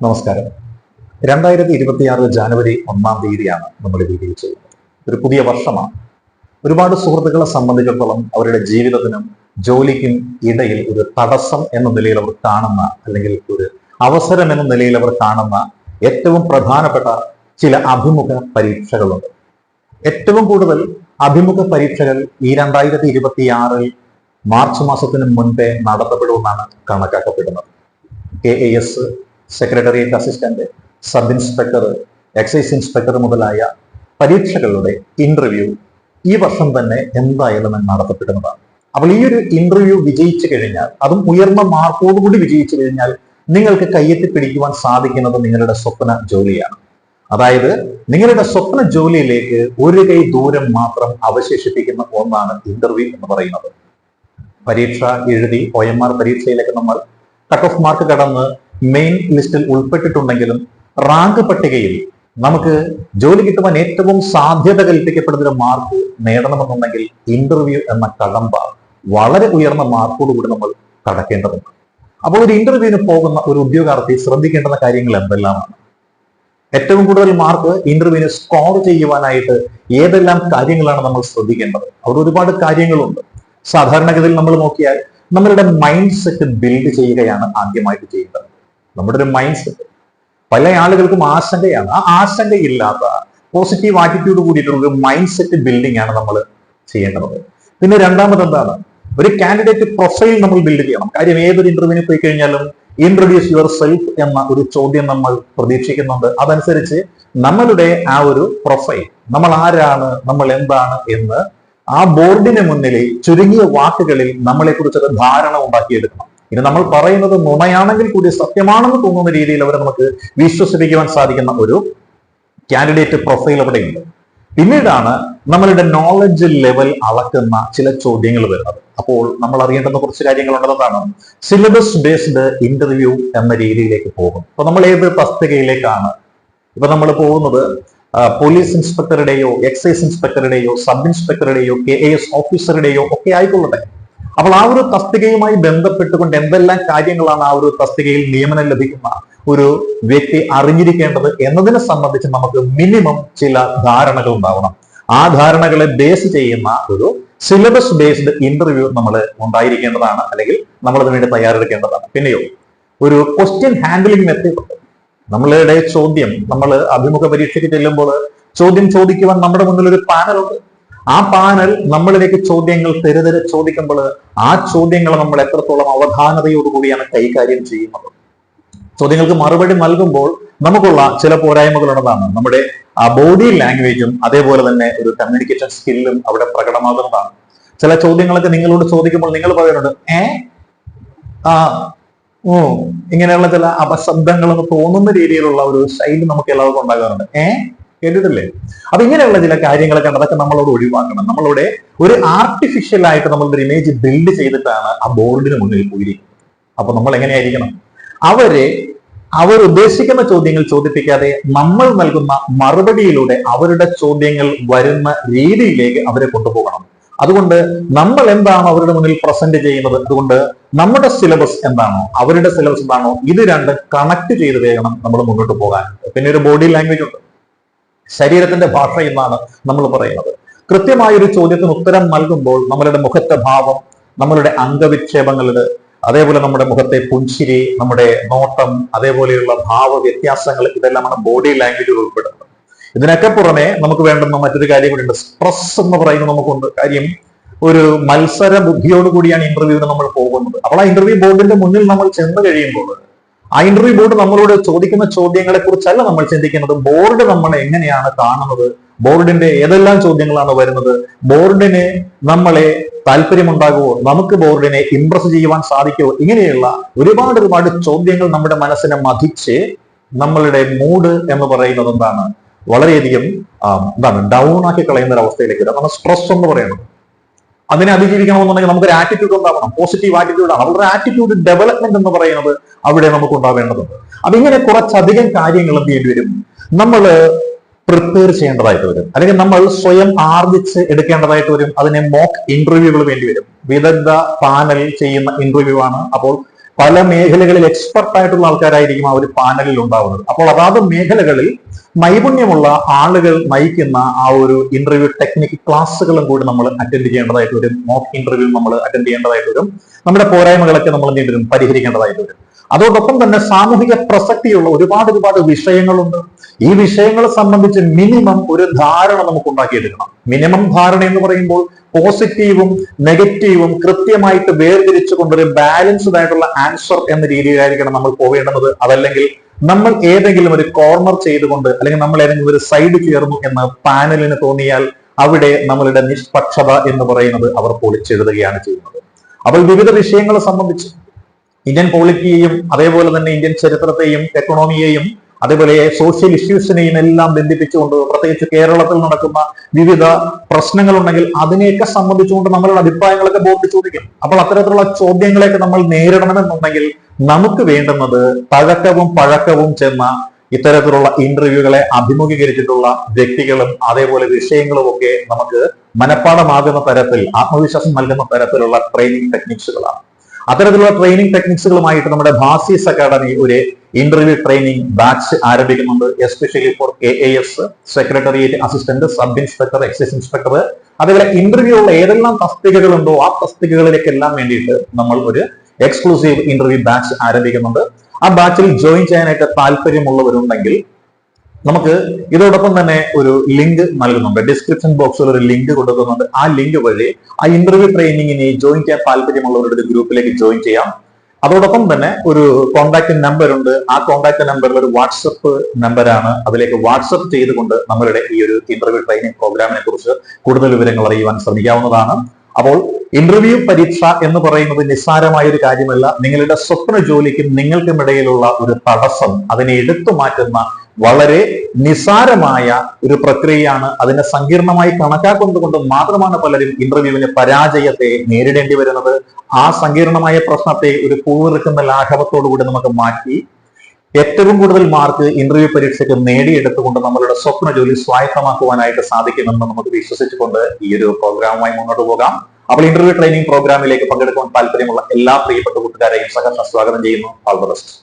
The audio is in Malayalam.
നമസ്കാരം. രണ്ടായിരത്തി ഇരുപത്തിയാറ് ജാനുവരി ഒന്നാം തീയതിയാണ് നമ്മൾ വീഡിയോ ചെയ്യുന്നത് ഒരു പുതിയ വർഷമാണ്. ഒരുപാട് സുഹൃത്തുക്കളെ സംബന്ധിച്ചിടത്തോളം അവരുടെ ജീവിതത്തിനും ജോലിക്കും ഇടയിൽ ഒരു തടസ്സം എന്ന നിലയിൽ അവർ കാണുന്ന അല്ലെങ്കിൽ ഒരു അവസരം എന്ന നിലയിൽ അവർ കാണുന്ന ഏറ്റവും പ്രധാനപ്പെട്ട ചില അഭിമുഖ പരീക്ഷകളുണ്ട്. ഏറ്റവും കൂടുതൽ അഭിമുഖ പരീക്ഷകൾ ഈ രണ്ടായിരത്തി ഇരുപത്തിയാറിൽ മാർച്ച് മാസത്തിന് മുൻപേ നടത്തപ്പെടുമെന്നാണ് കണക്കാക്കപ്പെടുന്നത്. K A S secretariat assistant sub inspector excise inspector മുതലായ പരീക്ഷകളുടെ ഇന്റർവ്യൂ ഈ വർഷം തന്നെ എന്തായാലും നടത്തപ്പെടുന്നതാണ്. അപ്പോൾ ഈ ഒരു ഇന്റർവ്യൂ വിജയിച്ചു കഴിഞ്ഞാൽ അതും ഉയർന്ന മാർക്കോടുകൂടി വിജയിച്ചു കഴിഞ്ഞാൽ നിങ്ങൾക്ക് കയ്യെത്തി പിടിക്കുവാൻ സാധിക്കുന്നത് നിങ്ങളുടെ സ്വപ്ന ജോലിയാണ്. അതായത് നിങ്ങളുടെ സ്വപ്ന ജോലിയിലേക്ക് ഒരു കൈ ദൂരം മാത്രം അവശേഷിപ്പിക്കുന്ന ഒന്നാണ് ഇന്റർവ്യൂ എന്ന് പറയുന്നത്. പരീക്ഷ എഴുതി ഒ എം ആർ പരീക്ഷയിലേക്ക് നമ്മൾ കട്ട് ഓഫ് മാർക്ക് കടന്ന് മെയിൻ ലിസ്റ്റിൽ ഉൾപ്പെട്ടിട്ടുണ്ടെങ്കിലും റാങ്ക് പട്ടികയിൽ നമുക്ക് ജോലി കിട്ടുവാൻ ഏറ്റവും സാധ്യത കൽപ്പിക്കപ്പെടുന്ന മാർക്ക് നേടണമെന്നുണ്ടെങ്കിൽ ഇന്റർവ്യൂ എന്ന കടമ്പ വളരെ ഉയർന്ന മാർക്കോടുകൂടി നമ്മൾ കടക്കേണ്ടതുണ്ട്. അപ്പോൾ ഒരു ഇന്റർവ്യൂവിന് പോകുന്ന ഒരു ഉദ്യോഗാർത്ഥി ശ്രദ്ധിക്കേണ്ടുന്ന കാര്യങ്ങൾ എന്തെല്ലാമാണ്? ഏറ്റവും കൂടുതൽ മാർക്ക് ഇന്റർവ്യൂവിന് സ്കോർ ചെയ്യുവാനായിട്ട് ഏതെല്ലാം കാര്യങ്ങളാണ് നമ്മൾ ശ്രദ്ധിക്കേണ്ടത്? അവിടെ ഒരുപാട് കാര്യങ്ങളുണ്ട്. സാധാരണഗതിയിൽ നമ്മൾ നോക്കിയാൽ നമ്മളുടെ മൈൻഡ് സെറ്റ് ബിൽഡ് ചെയ്യുകയാണ് ആദ്യമായിട്ട് ചെയ്യേണ്ടത്. നമ്മുടെ ഒരു മൈൻഡ് സെറ്റ് പല ആളുകൾക്കും ആശങ്കയാണ്. ആ ആശങ്കയില്ലാത്ത പോസിറ്റീവ് ആറ്റിറ്റ്യൂഡ് കൂടിയിട്ടുള്ള ഒരു മൈൻഡ് സെറ്റ് ബിൽഡിംഗ് ആണ് നമ്മൾ ചെയ്യേണ്ടത്. പിന്നെ രണ്ടാമത് എന്താണ്? ഒരു കാൻഡിഡേറ്റ് പ്രൊഫൈൽ നമ്മൾ ബിൽഡ് ചെയ്യണം. കാര്യം ഏതൊരു ഇന്റർവ്യൂവിന് പോയി കഴിഞ്ഞാലും ഇൻട്രൊഡ്യൂസ് യുവർ സെൽഫ് എന്ന ഒരു ചോദ്യം നമ്മൾ പ്രതീക്ഷിക്കുന്നുണ്ട്. അതനുസരിച്ച് നമ്മളുടെ ആ ഒരു പ്രൊഫൈൽ നമ്മൾ ആരാണ് നമ്മൾ എന്താണ് എന്ന് ആ ബോർഡിന് മുന്നിൽ ചുരുങ്ങിയ വാക്കുകളിൽ നമ്മളെ കുറിച്ചൊരു ധാരണ ഉണ്ടാക്കിയെടുക്കണം. ഇനി നമ്മൾ പറയുന്നത് നുണയാണെങ്കിൽ കൂടി സത്യമാണെന്ന് തോന്നുന്ന രീതിയിൽ അവരെ നമുക്ക് വിശ്വസിപ്പിക്കുവാൻ സാധിക്കുന്ന ഒരു കാൻഡിഡേറ്റ് പ്രൊഫൈൽ അവിടെയുണ്ട് പിന്നീടാണ് നമ്മളുടെ നോളജ് ലെവൽ അളക്കുന്ന ചില ചോദ്യങ്ങൾ വരുന്നത്. അപ്പോൾ നമ്മൾ അറിയേണ്ടുന്ന കുറച്ച് കാര്യങ്ങൾ ഉള്ളതാണ് സിലബസ് ബേസ്ഡ് ഇന്റർവ്യൂ എന്ന രീതിയിലേക്ക് പോകും അപ്പൊ നമ്മൾ ഏത് തസ്തികയിലേക്കാണ്? ഇപ്പൊ നമ്മൾ പോകുന്നത് പോലീസ് ഇൻസ്പെക്ടറുടെയോ എക്സൈസ് ഇൻസ്പെക്ടറുടെയോ സബ് ഇൻസ്പെക്ടറുടെയോ കെ എ എസ് ഓഫീസറുടെയോ ഒക്കെ ആയിക്കൊള്ളട്ടെ. അപ്പോൾ ആ ഒരു തസ്തികയുമായി ബന്ധപ്പെട്ടുകൊണ്ട് എന്തെല്ലാം കാര്യങ്ങളാണ് ആ ഒരു തസ്തികയിൽ നിയമനം ലഭിക്കുന്ന ഒരു വ്യക്തി അറിഞ്ഞിരിക്കേണ്ടത് എന്നതിനെ സംബന്ധിച്ച് നമുക്ക് മിനിമം ചില ധാരണകൾ ഉണ്ടാവണം. ആ ധാരണകളെ ബേസ് ചെയ്യുന്ന ഒരു സിലബസ് ബേസ്ഡ് ഇന്റർവ്യൂ നമ്മൾ ഉണ്ടായിരിക്കേണ്ടതാണ് അല്ലെങ്കിൽ നമ്മൾ അതിനു വേണ്ടി തയ്യാറെടുക്കേണ്ടതാണ്. പിന്നെയോ ഒരു ക്വസ്റ്റ്യൻ ഹാൻഡിലിംഗ് മെത്തേഡ് നമ്മളുടെ ചോദ്യം നമ്മൾ അഭിമുഖ പരീക്ഷയ്ക്ക് ചെല്ലുമ്പോൾ ചോദ്യം ചോദിക്കുവാൻ നമ്മുടെ മുന്നിൽ ഒരു പാനലുണ്ട് ആ പാനൽ നമ്മളിലേക്ക് ചോദ്യങ്ങൾ തെരുതെരെ ചോദിക്കുമ്പോൾ ആ ചോദ്യങ്ങൾ നമ്മൾ എത്രത്തോളം അവധാനതയോടുകൂടിയാണ് കൈകാര്യം ചെയ്യുന്നത്. ചോദ്യങ്ങൾക്ക് മറുപടി നൽകുമ്പോൾ നമുക്കുള്ള ചില പോരായ്മകളുള്ളതാണ് നമ്മുടെ ആ ബോഡി ലാംഗ്വേജും അതേപോലെ തന്നെ ഒരു കമ്മ്യൂണിക്കേഷൻ സ്കില്ലും അവിടെ പ്രകടമാകുന്നതാണ്. ചില ചോദ്യങ്ങളൊക്കെ നിങ്ങളോട് ചോദിക്കുമ്പോൾ നിങ്ങൾ പറയുന്നുണ്ട് ഏ? ആ ഓ ഇങ്ങനെയുള്ള ചില അപശബ്ദങ്ങളെന്ന് തോന്നുന്ന രീതിയിലുള്ള ഒരു ശൈലി നമുക്ക് എല്ലാവർക്കും ഉണ്ടാകാറുണ്ട്. ഏ? കേട്ടിട്ടില്ലേ? അപ്പൊ ഇങ്ങനെയുള്ള ചില കാര്യങ്ങളൊക്കെ അതൊക്കെ നമ്മളോട് ഒഴിവാക്കണം. നമ്മളുടെ ഒരു ആർട്ടിഫിഷ്യൽ ആയിട്ട് നമ്മളുടെ ഇമേജ് ബിൽഡ് ചെയ്തിട്ടാണ് ആ ബോർഡിന് മുന്നിൽ പോയിരിക്കുന്നത്. അപ്പൊ നമ്മൾ എങ്ങനെയായിരിക്കണം? അവരെ അവർ ഉദ്ദേശിക്കുന്ന ചോദ്യങ്ങൾ ചോദിപ്പിക്കാതെ നമ്മൾ നൽകുന്ന മറുപടിയിലൂടെ അവരുടെ ചോദ്യങ്ങൾ വരുന്ന രീതിയിലേക്ക് അവരെ കൊണ്ടുപോകണം. അതുകൊണ്ട് നമ്മൾ എന്താണോ അവരുടെ മുന്നിൽ പ്രസന്റ് ചെയ്യുന്നത്? അതുകൊണ്ട് നമ്മുടെ സിലബസ് എന്താണോ അവരുടെ സിലബസ് എന്താണോ ഇത് രണ്ട് കണക്ട് ചെയ്ത് വേണം നമ്മൾ മുന്നോട്ട് പോകാൻ. പിന്നെ ഒരു ബോഡി ലാംഗ്വേജ് ഉണ്ട്. ശരീരത്തിന്റെ ഭാഷ എന്നാണ് നമ്മൾ പറയുന്നത്. കൃത്യമായ ഒരു ചോദ്യത്തിന് ഉത്തരം നൽകുമ്പോൾ നമ്മളുടെ മുഖത്തെ ഭാവം നമ്മളുടെ അംഗവിക്ഷേപങ്ങളുടെ അതേപോലെ നമ്മുടെ മുഖത്തെ പുഞ്ചിരി നമ്മുടെ നോട്ടം അതേപോലെയുള്ള ഭാവ വ്യത്യാസങ്ങൾ ഇതെല്ലാമാണ് ബോഡി ലാംഗ്വേജിൽ ഉൾപ്പെടുന്നത്. ഇതിനൊക്കെ പുറമെ നമുക്ക് വേണ്ടുന്ന മറ്റൊരു കാര്യം കൂടി ഉണ്ട് സ്ട്രെസ് എന്ന് പറയുന്നത് നമുക്കുണ്ട്. കാര്യം ഒരു മത്സര ബുദ്ധിയോടുകൂടിയാണ് ഇന്റർവ്യൂവിന് നമ്മൾ പോകുന്നത്. അപ്പോൾ ആ ഇന്റർവ്യൂ ബോർഡിന്റെ മുന്നിൽ നമ്മൾ ചെന്ന് കഴിയുമ്പോൾ ആ ഇന്റർവ്യൂ ബോർഡ് നമ്മളോട് ചോദിക്കുന്ന ചോദ്യങ്ങളെ കുറിച്ചല്ല നമ്മൾ ചിന്തിക്കുന്നത്. ബോർഡ് നമ്മൾ എങ്ങനെയാണ് കാണുന്നത്? ബോർഡിന്റെ ഏതെല്ലാം ചോദ്യങ്ങളാണ് വരുന്നത്? ബോർഡിന് നമ്മളെ താല്പര്യമുണ്ടാകുമോ നമുക്ക് ബോർഡിനെ ഇംപ്രസ് ചെയ്യുവാൻ സാധിക്കുമോ ഇങ്ങനെയുള്ള ഒരുപാട് ഒരുപാട് ചോദ്യങ്ങൾ നമ്മുടെ മനസ്സിനെ മതിച്ച് നമ്മളുടെ മൂഡ് എന്ന് പറയുന്നത് എന്താണ്? വളരെയധികം എന്താണ് ഡൗൺ ആക്കി കളയുന്ന ഒരു അവസ്ഥയിലേക്ക് നമ്മൾ സ്ട്രെസ് എന്ന് പറയുന്നത്. അതിനെ അതിജീവിക്കണമെന്നുണ്ടെങ്കിൽ നമുക്കൊരു ആറ്റിറ്റ്യൂഡ് ഉണ്ടാവണം. പോസിറ്റീവ് ആറ്റിറ്റ്യൂഡ് ആണ്. അവരുടെ ആറ്റിറ്റ്യൂഡ് ഡെവലപ്മെന്റ് എന്ന് പറയുന്നത് അവിടെ നമുക്ക് ഉണ്ടാവേണ്ടതുണ്ട്. അപ്പൊ ഇങ്ങനെ കുറച്ചധികം കാര്യങ്ങൾ എന്ത് ചെയ്യേണ്ടി വരും? നമ്മൾ പ്രിപ്പയർ ചെയ്യേണ്ടതായിട്ട് വരും. അല്ലെങ്കിൽ നമ്മൾ സ്വയം ആർജിച്ച് എടുക്കേണ്ടതായിട്ട് വരും. അതിനെ മോക്ക് ഇന്റർവ്യൂകൾ വേണ്ടി വരും. വിദഗ്ധ പാനൽ ചെയ്യുന്ന ഇന്റർവ്യൂ ആണ്. അപ്പോൾ പല മേഖലകളിൽ എക്സ്പെർട്ട് ആയിട്ടുള്ള ആൾക്കാരായിരിക്കും ആ ഒരു പാനലിൽ ഉണ്ടാവുന്നത്. അപ്പോൾ അതാത് മേഖലകളിൽ നൈപുണ്യമുള്ള ആളുകൾ നയിക്കുന്ന ആ ഒരു ഇന്റർവ്യൂ ടെക്നിക് ക്ലാസ്സുകളും കൂടി നമ്മൾ അറ്റൻഡ് ചെയ്യേണ്ടതായിട്ട് വരും മോക്ക് ഇന്റർവ്യൂ നമ്മൾ അറ്റൻഡ് ചെയ്യേണ്ടതായിട്ട് വരും നമ്മുടെ പോരായ്മകളൊക്കെ നമ്മൾ വരും പരിഹരിക്കേണ്ടതായിട്ട് വരും അതോടൊപ്പം തന്നെ സാമൂഹിക പ്രസക്തിയുള്ള ഒരുപാട് ഒരുപാട് വിഷയങ്ങളുണ്ട്. ഈ വിഷയങ്ങളെ സംബന്ധിച്ച് മിനിമം ഒരു ധാരണ നമുക്ക് ഉണ്ടാക്കിയെടുക്കണം. മിനിമം ധാരണ എന്ന് പറയുമ്പോൾ പോസിറ്റീവും നെഗറ്റീവും കൃത്യമായിട്ട് വേർതിരിച്ചുകൊണ്ട് ഒരു ബാലൻസ്ഡ് ആയിട്ടുള്ള ആൻസർ എന്ന രീതിയിലായിരിക്കണം നമ്മൾ പോകേണ്ടത് അതല്ലെങ്കിൽ നമ്മൾ ഏതെങ്കിലും ഒരു കോർണർ ചെയ്തുകൊണ്ട് അല്ലെങ്കിൽ നമ്മൾ ഏതെങ്കിലും ഒരു സൈഡ് ചേർന്നു എന്ന് പാനലിന് തോന്നിയാൽ അവിടെ നമ്മളുടെ നിഷ്പക്ഷത എന്ന് പറയുന്നത് അവർ പൊളിച്ചെഴുതുകയാണ് ചെയ്യുന്നത്. അപ്പോൾ വിവിധ വിഷയങ്ങളെ സംബന്ധിച്ച് ഇന്ത്യൻ പോളിറ്റിയെയും അതേപോലെ തന്നെ ഇന്ത്യൻ ചരിത്രത്തെയും എക്കണോമിയെയും അതേപോലെ സോഷ്യൽ ഇഷ്യൂസിനെയും എല്ലാം ബന്ധിപ്പിച്ചുകൊണ്ട് പ്രത്യേകിച്ച് കേരളത്തിൽ നടക്കുന്ന വിവിധ പ്രശ്നങ്ങൾ ഉണ്ടെങ്കിൽ അതിനെയൊക്കെ സംബന്ധിച്ചുകൊണ്ട് നമ്മളുടെ അഭിപ്രായങ്ങളൊക്കെ ബോർഡ് ചോദിക്കും അപ്പോൾ അത്തരത്തിലുള്ള ചോദ്യങ്ങളെയൊക്കെ നമ്മൾ നേരിടണമെന്നുണ്ടെങ്കിൽ നമുക്ക് വേണ്ടുന്നത് തഴക്കവും പഴക്കവും ചെന്ന ഇത്തരത്തിലുള്ള ഇന്റർവ്യൂകളെ അഭിമുഖീകരിച്ചിട്ടുള്ള വ്യക്തികളും അതേപോലെ വിഷയങ്ങളും ഒക്കെ നമുക്ക് മനഃപ്പാടമാകുന്ന തരത്തിൽ ആത്മവിശ്വാസം നൽകുന്ന തരത്തിലുള്ള ട്രെയിനിങ് ടെക്നിക്സുകളാണ് അത്തരത്തിലുള്ള ട്രെയിനിങ് ടെക്നിക്സുകളുമായിട്ട് നമ്മുടെ ഭാസീസ് അക്കാഡമി ഒരു interview training batch ആരംഭിക്കുന്നുണ്ട്. Especially for A A S secretariat assistant sub inspector excise inspector അതേപോലെ ഇന്റർവ്യൂ ഉള്ള ഏതെല്ലാം തസ്തികകളുണ്ടോ ആ തസ്തികകളിലേക്കെല്ലാം വേണ്ടിയിട്ട് നമ്മൾ ഒരു എക്സ്ക്ലൂസീവ് ഇന്റർവ്യൂ ബാച്ച് ആരംഭിക്കുന്നുണ്ട്. ആ ബാച്ചിൽ ജോയിൻ ചെയ്യാനായിട്ട് താല്പര്യമുള്ളവരുണ്ടെങ്കിൽ നമുക്ക് ഇതോടൊപ്പം തന്നെ ഒരു ലിങ്ക് നൽകുന്നുണ്ട്. ഡിസ്ക്രിപ്ഷൻ ബോക്സിൽ ഒരു ലിങ്ക് കൊടുക്കുന്നുണ്ട്. ആ ലിങ്ക് വഴി ആ ഇന്റർവ്യൂ ട്രെയിനിങ്ങിന് ജോയിൻ ചെയ്യാൻ താല്പര്യമുള്ളവരുടെ ഗ്രൂപ്പിലേക്ക് ജോയിൻ ചെയ്യാം. അതോടൊപ്പം തന്നെ ഒരു കോൺടാക്ട് നമ്പർ ഉണ്ട്. ആ കോൺടാക്ട് നമ്പറിൽ ഒരു വാട്സപ്പ് നമ്പറാണ് അതിലേക്ക് വാട്സപ്പ് ചെയ്തുകൊണ്ട് നമ്മളുടെ ഈ ഒരു ഇന്റർവ്യൂ ട്രെയിനിങ് പ്രോഗ്രാമിനെ കുറിച്ച് കൂടുതൽ വിവരങ്ങൾ അറിയുവാൻ ശ്രമിക്കാവുന്നതാണ്. അപ്പോൾ ഇന്റർവ്യൂ പരീക്ഷ എന്ന് പറയുന്നത് നിസ്സാരമായ ഒരു കാര്യമല്ല. നിങ്ങളുടെ സ്വപ്ന ജോലിക്കും നിങ്ങൾക്കും ഇടയിലുള്ള ഒരു തടസ്സം അതിനെ എടുത്തു മാറ്റുന്ന വളരെ നിസാരമായ ഒരു പ്രക്രിയയാണ് അതിനെ സങ്കീർണമായി കണക്കാക്കുന്നത് കൊണ്ട് മാത്രമാണ് പലരും ഇന്റർവ്യൂവിന് പരാജയത്തെ നേരിടേണ്ടി വരുന്നത്. ആ സങ്കീർണമായ പ്രശ്നത്തെ ഒരു പൂവിറുക്കുന്ന ലാഘവത്തോടുകൂടി നമുക്ക് മാറ്റി. ഏറ്റവും കൂടുതൽ മാർക്ക് ഇന്റർവ്യൂ പരീക്ഷയ്ക്ക് നേടിയെടുത്തുകൊണ്ട് നമ്മളുടെ സ്വപ്ന ജോലി സ്വായത്തമാക്കുവാനായിട്ട് സാധിക്കുമെന്ന് നമുക്ക് വിശ്വസിച്ചുകൊണ്ട് ഈ ഒരു പ്രോഗ്രാമുമായി മുന്നോട്ട് പോകാം. അപ്പോൾ ഇന്റർവ്യൂ ട്രെയിനിങ് പ്രോഗ്രാമിലേക്ക് പങ്കെടുക്കുവാൻ താല്പര്യമുള്ള എല്ലാ പ്രിയപ്പെട്ട കൂട്ടുകാരെയും സഹർഷ സ്വാഗതം ചെയ്യുന്നു. All the best